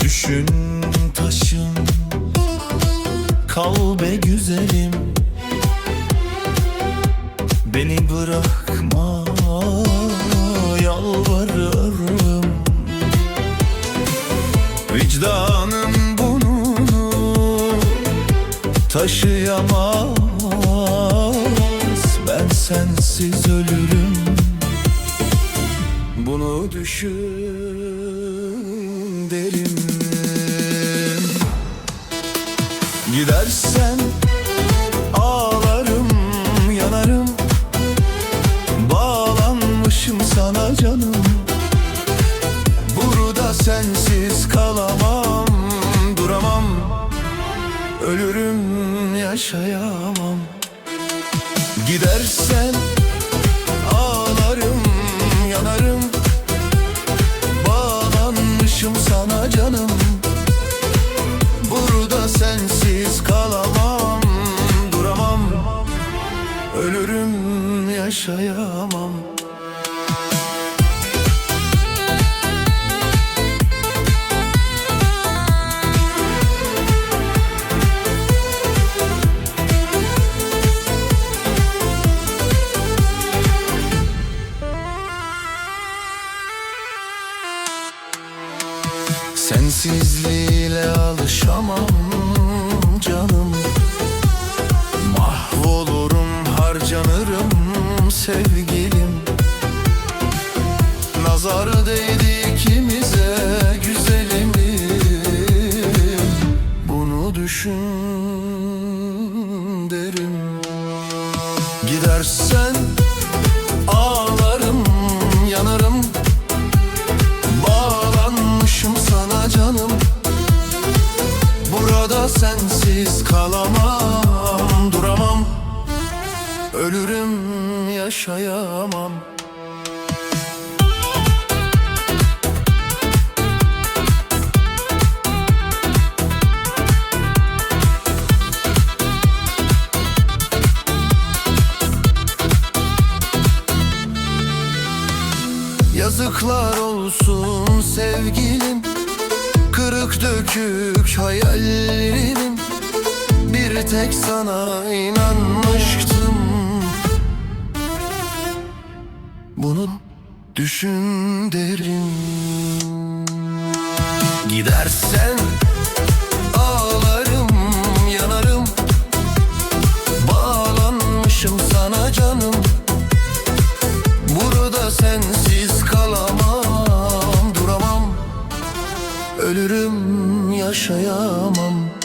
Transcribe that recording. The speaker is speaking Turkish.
Düşün taşın Kal be güzelim. Beni bırakma Vicdanım bunu Taşıyamaz. Ben sensiz ölürüm. Bunu düşün derim. Gidersen ağlarım yanarım. Bağlanmışım sana canım Ölürüm yaşayamam. Gidersen ağlarım yanarım. Bağlanmışım sana canım. Burada sensiz kalamam duramam. Ölürüm yaşayamam Sensizliğiyle alışamam canım. Mahvolurum harcanırım sevgilim. Nazar değdi ikimize güzelim. Bunu düşün derim. Gidersen sensiz kalamam Duramam. Ölürüm yaşayamam. Yazıklar olsun sevgilim Kırık dökük hayallerimin Bir tek sana inanmıştım. Bunu düşün derim. Gidersen yaşayamam